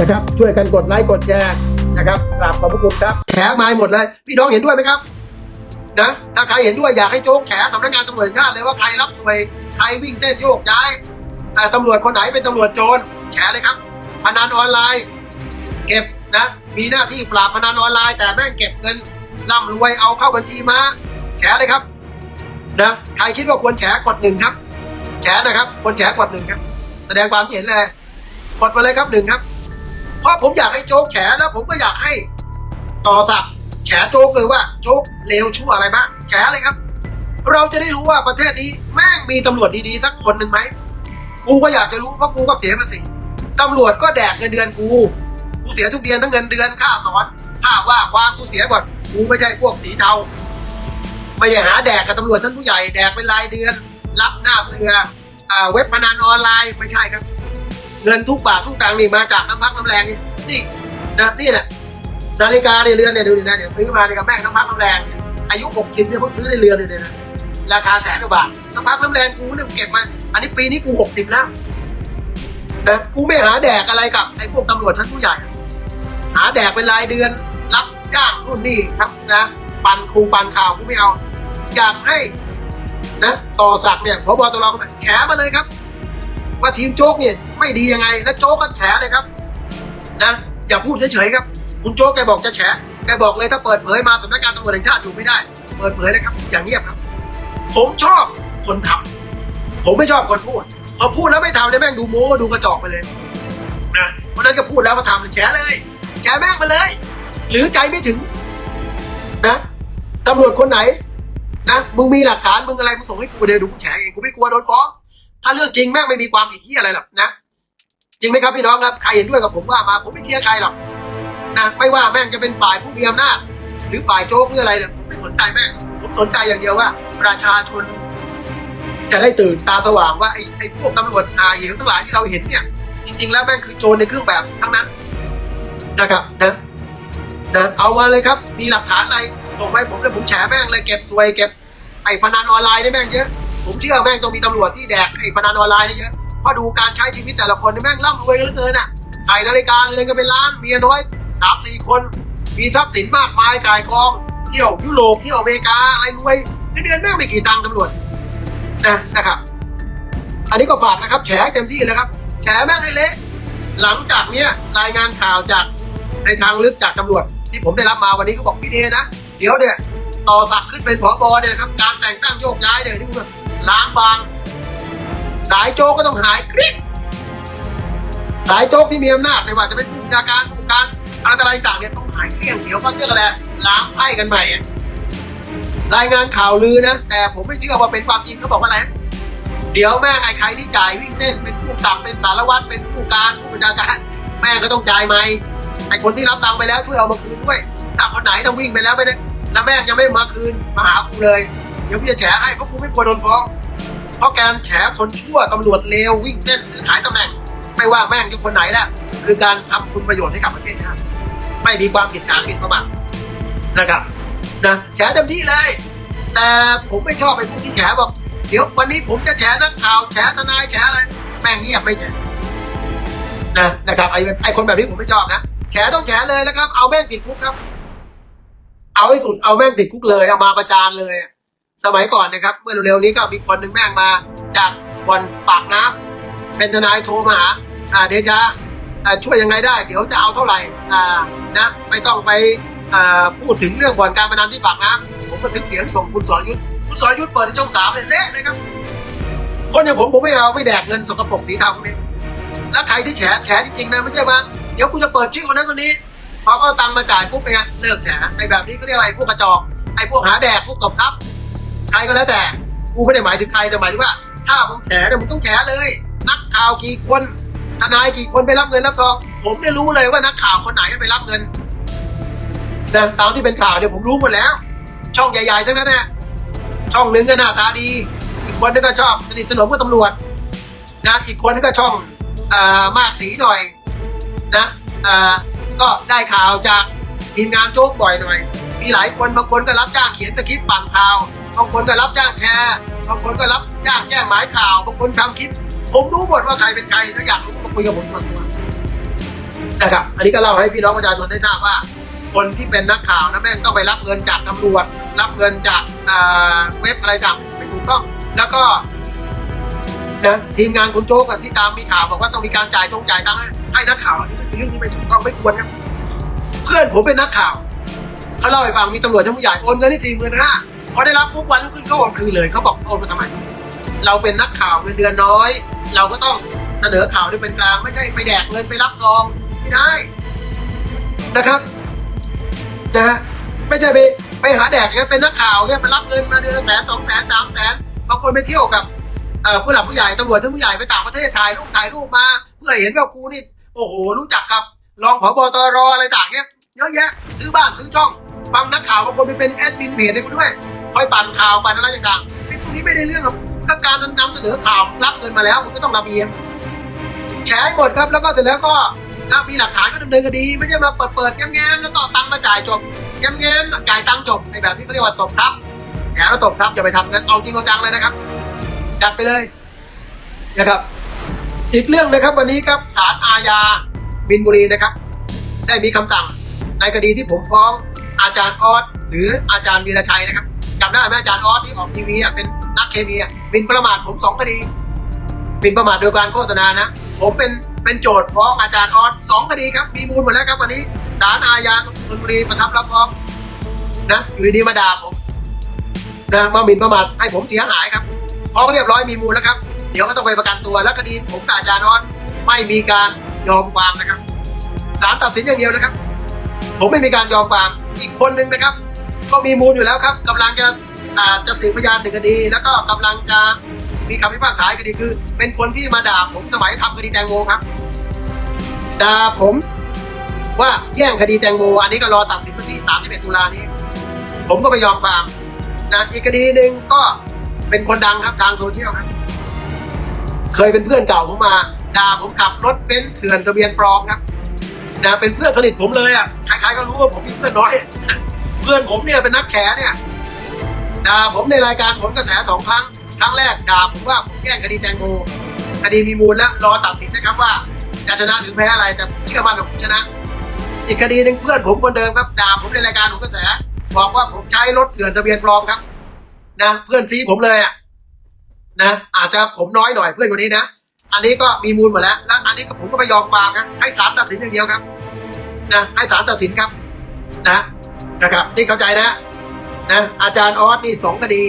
นะครับ ช่วยกันกดไลค์กดแชร์นะครับกราบขอบพระคุณครับแฉมาห้หมดเลย พี่น้องเห็นด้วยไหมครับนะถ้าใครเห็นด้วยอยากให้โจ๊กแฉสำนักงานตำรวจชาติเลยว่าใครรับสวยใครวิ่งเต้นโยกย้ายแต่ตำรวจคนไหนเป็นตำรวจโจรแฉเลยครับพนันออนไลน์ เก็บนะ มีหน้าที่ปราบพนันออนไลน์แต่แม่งเก็บเงินร่ำรวยเอาเข้าบัญชีมาแฉเลยครับนะใครคิดว่าควรแฉกดหนึ่งครับแฉนะครับคนแฉกดหนึ่งครับ แสดงความเห็นเลยกดมาเลยครับหนึ่งครับ เพราะผมอยากให้โจ๊กแฉแล้วผมก็อยากให้ต่อสักแฉโจ๊กเลยว่าโจ๊กเลวชั่วอะไรบ้างแฉเลยครับ เราจะได้รู้ว่าประเทศนี้แม่งมีตำรวจดีๆสักคนหนึ่งไหมกูก็อยากจะรู้เพราะกูก็เสียภาษีตำรวจก็แดกเงินเดือนกูกูเสียทุกเดือนทั้งเงินเดือนค่าสอนค่าว่าความกูเสียหมดกูไม่ใช่พวกสีเทาไม่ใช่หาแดกกับตำรวจชั้นผู้ใหญ่แดกเป็นรายเดือน รับหน้าเสืออ่าเว็บพนันออนไลน์ไม่ใช่ครับ เงินทุกบาททุกตังค์นี่มาจากน้ำพักน้ำแรงนี่นี่นะนี่แหละนาฬิกาในเรือนเนี่ยดูดินะเดี๋ยวซื้อมาเนี่ยกับแม่งน้ำพักน้ำแรงอายุหกสิบเนี่ยเพิ่งซื้อในเรือนเลยนะราคาแสนกว่าบาทน้ำพักน้ำแรงกูเนี่ยกูเก็บมา อันนี้ปีนี้กูหกสิบแล้วนะกูไม่หาแดกอะไรกับไอ้พวกตำรวจชั้นผู้ใหญ่ หาแดกเป็นรายเดือน รับจ้างนู่นนี่ครับนะปันครูปันข่าวกูไม่เอา อยากให้นะต่อสักเนี่ยพบตรเขาแฉมาเลยครับ ว่าทีมโจ๊กเนี่ยไม่ดียังไง แล้วโจ๊กก็แฉเลยครับ นะอย่าพูดเฉยๆครับ คุณโจ๊กแกบอกจะแฉแกบอกเลยถ้าเปิดเผยมาสำนักงานตำรวจแห่งชาติอยู่ไม่ได้ เปิดเผยเลยครับ อย่างเงียบครับ ผมชอบคนทำผมไม่ชอบคนพูดพอพูดแล้วไม่ทำเนี่ยแม่งดูโม้ดูกระจอกไปเลยนะเพราะนั้นก็พูดแล้วมาทำแฉเลยแฉแม่งมาเลย หรือใจไม่ถึง นะตำรวจคนไหนนะมึงมีหลักฐานมึงอะไรมึงส่งให้กูเดี๋ยวดูกูแฉเองกูไม่กลัวโดนฟ้อง ถ้าเรื่องจริงแม่งไม่มีความผิดที่อะไรหรอกนะ จริงไหมครับพี่น้องครับใครเห็นด้วยกับผมว่ามาผมไม่เคียร์ใครหรอกนะไม่ว่าแม่งจะเป็นฝ่ายผู้มีอำนาจหรือฝ่ายโจ๊กหรืออะไรเนี่ยผมไม่สนใจแม่งผมสนใจอย่างเดียวว่า ประชาชน จะได้ตื่นตาสว่างว่าไอ้ไอ้พวกตำรวจอาเหวทั้งหลายที่เราเห็นเนี่ย จริง ๆ แล้วแม่งคือโจรในเครื่องแบบทั้งนั้นนะครับนะนะเอามาเลยครับ มีหลักฐานอะไรส่งไปผมเลยผมแฉแม่งเลยเก็บสวยเก็บไอ้พนันออนไลน์ได้แม่งเยอะ ผมเชื่อแม่งต้องมีตำรวจที่แดกไอ้พนันออนไลน์เยอะเพราะดูการใช้ชีวิตแต่ละคนนี่แม่งร่ำรวยกันเหลือเกินอะใส่นาฬิกาเรือนกันเป็นล้านเมียน้อยสามสี่คน มีทรัพย์สินมากมายกายกองเที่ยวยุโรปเที่ยวอเมริกาอะไรรวยเงินเดือนแม่งไม่กี่ตังค์ตำรวจนะนะครับอันนี้ก็ฝากนะครับแฉเต็มที่เลยครับแฉแม่งให้เละหลังจากเนี้ยรายงานข่าวจากในทางลึกจากตำรวจ ที่ผมได้รับมาวันนี้เขาบอกพี่เดนะ เดี๋ยวเนี่ยต่อสักขึ้นเป็นผอบเนี่ยครับการแต่งตั้งโยกย้ายเนี่ยที่มั นล้างบาง สายโจกก็ต้องหายกริ๊กสายโจ๊กที่มีอำนาจไม่ว่าจะเป็นผู้บัญชาการผู้การอะไรต่างๆเนี่ยต้องหายเกลี้ยงเดี๋ยวก็เจออะไรล้างไพ่กันใหม่รายงานข่าวลือนะ แต่ผมไม่เชื่อว่าเป็นความจริงเขาบอกว่าอะไรเดี๋ยวแม่ไอ้ใครที่จ่ายวิ่งเต้นเป็นผู้กับเป็นสารวัตรเป็นผู้การผู้บัญชาการแม่ก็ต้องจ่ายไหมไอ้คนที่รับตังค์ไปแล้วช่วยเอามาคืนด้วยถ้าคนไหนต้องวิ่งไปแล้วไม่ได้แล้วแม่ยังไม่มาคืนมาหากูเลยเดี๋ยวกูจะแฉให้เพราะกูไม่กลัวโดนฟ้อง เพราะการแฉคนชั่วตำรวจเลววิ่งเต้นซื้อขายตำแหน่ง ไม่ว่าแม่งจะคนไหนแหละคือการทำคุณประโยชน์ให้กับประเทศชาติ ไม่มีความผิดฐานหมิ่นประมาทนะครับนะแฉเต็มที่เลย แต่ผมไม่ชอบไอ้พวกที่แฉบอกเดี๋ยววันนี้ผมจะแฉนักข่าวแฉทนายแฉอะไรแม่งเงียบไม่แฉนะนะครับไอ้ไอ้คนแบบนี้ผมไม่ชอบนะแฉต้องแฉเลยนะครับ เอาแม่งติดคุกครับ เอาให้สุดเอาแม่งติดคุกเลยเอามาประจานเลย สมัยก่อนนะครับ เมื่อเร็วๆนี้ก็มีคนหนึ่งแม่งมา จากบ่อนปากน้ำเป็นทนายโทรมาหาอ่าเดชาอ่าช่วยยังไงได้ เดี๋ยวจะเอาเท่าไหร่อ่านะไม่ต้องไปอ่าพูดถึงเรื่องบ่อนการพนันที่ปากน้ำผมก็ถึงเสียงส่งคุณสรยุทธคุณสรยุทธเปิดในช่องสามเลยเละเลยครับ คนอย่างผมผมไม่เอาไม่แดกเงินสกปรกสีเทาพวกนี้แล้วใครที่แฉแฉจริงๆนะไม่ใช่ว่าเดี๋ยวกูจะเปิดชื่อคนนั้นคนนี้พอเขาเอาตังค์มาจ่ายปุ๊บเป็นไงเลิกแฉไอ้แบบนี้ก็เรียกอะไรพวกกระจอกไอ้พวกหาแดกพวกตบทรัพย์ ใครก็แล้วแต่กูไม่ได้หมายถึงใครแต่หมายถึงว่า ถ้ามึงแฉเนี่ยมึงต้องแฉเลย นักข่าวกี่คนทนายกี่คนไปรับเงินรับทอง ผมเนี่ยรู้เลยว่านักข่าวคนไหนไปรับเงินแต่ตามที่เป็นข่าวเนี่ยผมรู้หมดแล้ว ช่องใหญ่ๆทั้งนั้นนะช่องหนึ่งก็หน้าตาดี อีกคนนึงก็ชอบสนิทสนมกับตำรวจนะอีกคนนึงก็ช่องอามากสีหน่อยนะอ่าก็ได้ข่าวจากทีมงานโจ๊กบ่อยหน่อย มีหลายคนบางคนก็รับจ้างเขียนสคริปต์ปั่นข่าว บางคนก็รับจ้างแชร์บางคนก็รับจ้างแจ้งหมายข่าวบางคนทำคลิป ผมรู้หมดว่าใครเป็นใครถ้าอยากรู้มาคุยกับผมส่วนตัวนะครับ อันนี้ก็เล่าให้พี่น้องประชาชนได้ทราบว่า คนที่เป็นนักข่าวนะแม่งต้องไปรับเงินจากตำรวจ รับเงินจากอ่าเว็บอะไรต่างไม่ถูกต้อง แล้วก็นะทีมงานคุณโจ๊กที่ตามมีข่าวบอกว่าต้องมีการจ่ายตรงจ่ายตังค์ให้นักข่าวอันนี้เป็นเรื่องที่ไม่ถูกต้องไม่ควรครับเพื่อนผมเป็นนักข่าวเขาเล่าให้ฟังมีตำรวจชั้นผู้ใหญ่โอนเงินที่สี่หมื่นห้า อได้รับปุ๊บวันรุ่งขึ้นก็โอนคืนเลยเขาบอกโอนมาทำไมเราเป็นนักข่าวเงินเดือนน้อย เราก็ต้องเสนอข่าวที่เป็นกลางไม่ใช่ไปแดกเงินไปรับซองไม่ได้นะครับนะฮะไม่ใช่ไปไปหาแดกเนี่ยเป็นนักข่าวเนี่ยไปรับเงินมาเดือนละแสนสองแสนสามแสนบางคนไปเที่ยวกับผู้หลักผู้ใหญ่ตำรวจชั้นผู้ใหญ่ไปต่างประเทศถ่ายรูปถ่ายรูปมา เพื่อเห็นว่ากูนี่โอ้โหรู้จักกับรองผบตรอะไรต่างเนี่ยเยอะแยะ ซื้อบ้านซื้อช่องบางนักข่าวบางคนไปเป็นแอดมินเพจให้กูด้วย คอยปั่นข่าวปั่นอะไรต่างๆไอ้พวกนี้ไม่ได้เรื่องหรอกถ้าการนำเสนอข่าวรับเงินมาแล้วมันก็ต้องรับเองแฉให้หมดครับแล้วก็เสร็จแล้วก็ถ้ามีหลักฐานก็ดำเนินคดีไม่ใช่มาเปิดเปิดแง้มๆแล้วก็เอาตังค์มาจ่ายจบแง้มๆจ่ายตังค์จบในแบบนี้เขาเรียกว่าตบทรัพย์แฉแล้วตบทรัพย์อย่าไปทำกันเอาจริงเอาจังเลยนะครับ จัดไปเลยนะครับ อีกเรื่องนะครับวันนี้ครับศาลอาญาบินบุรีนะครับ ได้มีคำสั่งในคดีที่ผมฟ้องอาจารย์ออสหรืออาจารย์วีรชัยนะครับ จำได้ไหมอาจารย์ออสที่ออกทีวีอะเป็นนักเคมีอะบินประมาทผมสองคดีบินประมาทโดยการโฆษณานะ ผมเป็นเป็นโจทย์ฟ้องอาจารย์ออสสองคดีครับ มีมูลหมดแล้วครับวันนี้ศาลอาญาธนบุรีประทับรับฟ้องนะอยู่ดีมาด่าผมนะมาหมิ่นประมาทให้ผมเสียหายครับ ฟ้องเรียบร้อยมีมูลแล้วครับ เดี๋ยวก็ต้องไปประกันตัวแล้วคดีผมกับอาจารย์ออสไม่มีการยอมความนะครับศาลตัดสินอย่างเดียวนะครับ ผมไม่มีการยอมความอีกคนหนึ่งนะครับ ก็มีมูลอยู่แล้วครับกำลังจะอาจะสืบพยานหนึ่งคดี แล้วก็กำลังจะมีคำพิพากษาคดีคือ เป็นคนที่มาด่าผมสมัยทำคดีแตงโมครับด่าผมว่าแย่งคดีแตงโมอันนี้ก็รอตัดสินวันที่ 31 ตุลานี้ ผมก็ไม่ยอมความนะอีกคดีหนึ่งก็เป็นคนดังครับทางโซเชียลครับ เคยเป็นเพื่อนเก่าผมมาด่าผมขับรถเบนซ์เถื่อนทะเบียนปลอมครับนะเป็นเพื่อนสนิทผมเลยอะใครๆก็รู้ว่าผมมีเพื่อนน้อย เพื่อนผมเนี่ยเป็นนักแฉเนี่ยด่าผมในรายการผลกระแสสองครั้ง ครั้งแรกด่าผมว่าผมแย่งคดีแตงโมคดีมีมูลแล้วรอตัดสินนะครับว่าจะชนะหรือแพ้อะไรแต่เชื่อมั่นว่าผมชนะ อีกคดีหนึ่งเพื่อนผมคนเดิมครับด่าผมในรายการผลกระแส บอกว่าผมใช้รถเถื่อนทะเบียนปลอมครับนะเพื่อนซีผมเลยอะนะอาจจะผมน้อยหน่อยเพื่อนคนนี้นะอันนี้ก็มีมูลหมดแล้วแล้วอันนี้ก็ผมก็ไม่ยอมความนะให้ศาลตัดสินอย่างเดียวครับ นะให้ศาลตัดสินครับ นะ นะครับ นี่เข้าใจนะนะอาจารย์ออสนี่สองคดี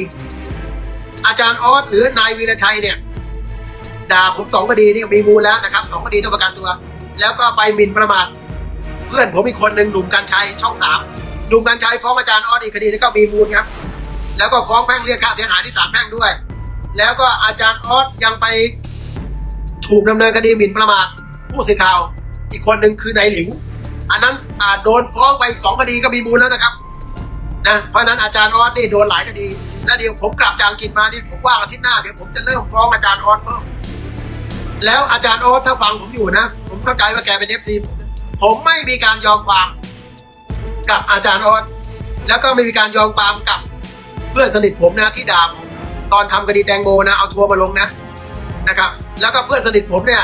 อาจารย์ออสหรือนายวีรชัยเนี่ยด่าผมสองคดีนี่มีมูลแล้วนะครับสองคดีต้องประกันตัว แล้วก็ไปหมิ่นประมาทเพื่อนผมอีกคนหนึ่งหนุ่มกัญชัยช่องสามหนุ่มกัญชัยฟ้องอาจารย์ออสอีกคดีนี่ก็มีมูลครับ แล้วก็ฟ้องแพ่งเรียกค่าเสียหายที่ศาลแพ่งด้วย แล้วก็อาจารย์ออสยังไปถูกดำเนินคดีหมิ่นประมาทผู้สื่อข่าว อีกคนหนึ่งคือนายหลิว อันนั้นอ่าโดนฟ้องไปสองคดีก็มีมูลแล้วนะครับนะเพราะนั้นอาจารย์ออสนี่โดนหลายคดี แล้วเดี๋ยวผมกลับจากอังกฤษมานี่ผมว่างอาทิตย์หน้าเดี๋ยวผมจะเริ่มฟ้องอาจารย์ออสเพิ่มแล้วอาจารย์ออสถ้าฟังผมอยู่นะ ผมเข้าใจว่าแกเป็นเอฟซีผมผมไม่มีการยอมความกับอาจารย์ออสแล้วก็ไม่มีการยอมความกับเพื่อนสนิทผมนะที่ด่าผมตอนทำคดีแตงโมนะเอาทัวร์มาลงนะนะครับ แล้วก็เพื่อนสนิทผมเนี่ย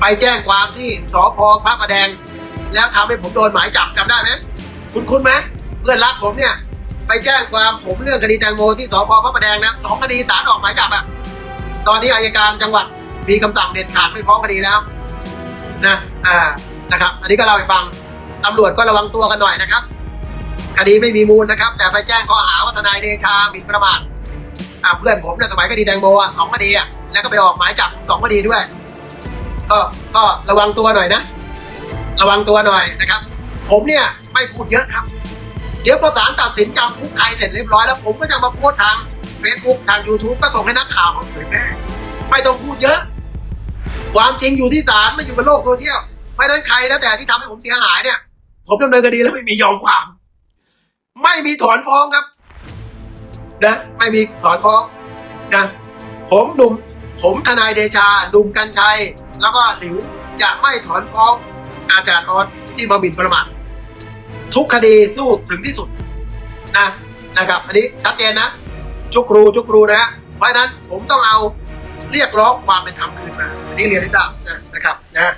ไปแจ้งความที่สพพระประแดง แล้วทำให้ผมโดนหมายจับจำได้ไหมคุณคุณไหมเพื่อนรักผมเนี่ย ไปแจ้งความผมเรื่องคดีแตงโมที่สพพระประแดงนะสองคดีศาลออกหมายจับอะตอนนี้อายการจังหวัดมีคำสั่งเด็ดขาดไม่ฟ้องคดีแล้วนะอ่านะครับ อันนี้ก็เล่าให้ฟังตำรวจก็ระวังตัวกันหน่อยนะครับ คดีไม่มีมูลนะครับ แต่ไปแจ้งข้อหาว่าทนายเดชาหมิ่นประมาทอ่าเพื่อนผมเนี่ยสมัยคดีแตงโมสองคดีอะแล้วก็ไปออกหมายจับสองคดีด้วย ก็ก็ระวังตัวหน่อยนะ ระวังตัวหน่อยนะครับ ผมเนี่ยไม่พูดเยอะครับ เดี๋ยวพอศาลตัดสินจำคุกใครเสร็จเรียบร้อยแล้ว ผมก็จะมาโพสทาง Facebook ทาง YouTube ก็ส่งให้นักข่าวเขาเผยแพร่ไม่ต้องพูดเยอะ ความจริงอยู่ที่ศาลไม่อยู่บนโลกโซเชียลเพราะฉะนั้นใครแล้วแต่ที่ทำให้ผมเสียหายเนี่ย ผมดำเนินคดีแล้วไม่มียอมความ ไม่มีถอนฟ้องครับนะไม่มีถอนฟ้องนะผมหนุ่ม ผมทนายเดชาดุมกัญชัย แล้วก็หลิวจะไม่ถอนฟ้อง อาจารย์ออสที่มาหมิ่นประมาททุกคดีสู้ถึงที่สุดนะนะครับ อันนี้ชัดเจนนะจุกครูจุกครูนะฮะเพราะฉะนั้นผมต้องเอาเรียกร้องความเป็นธรรมคืนมา อันนี้เรียนให้ทราบนะนะครับนะ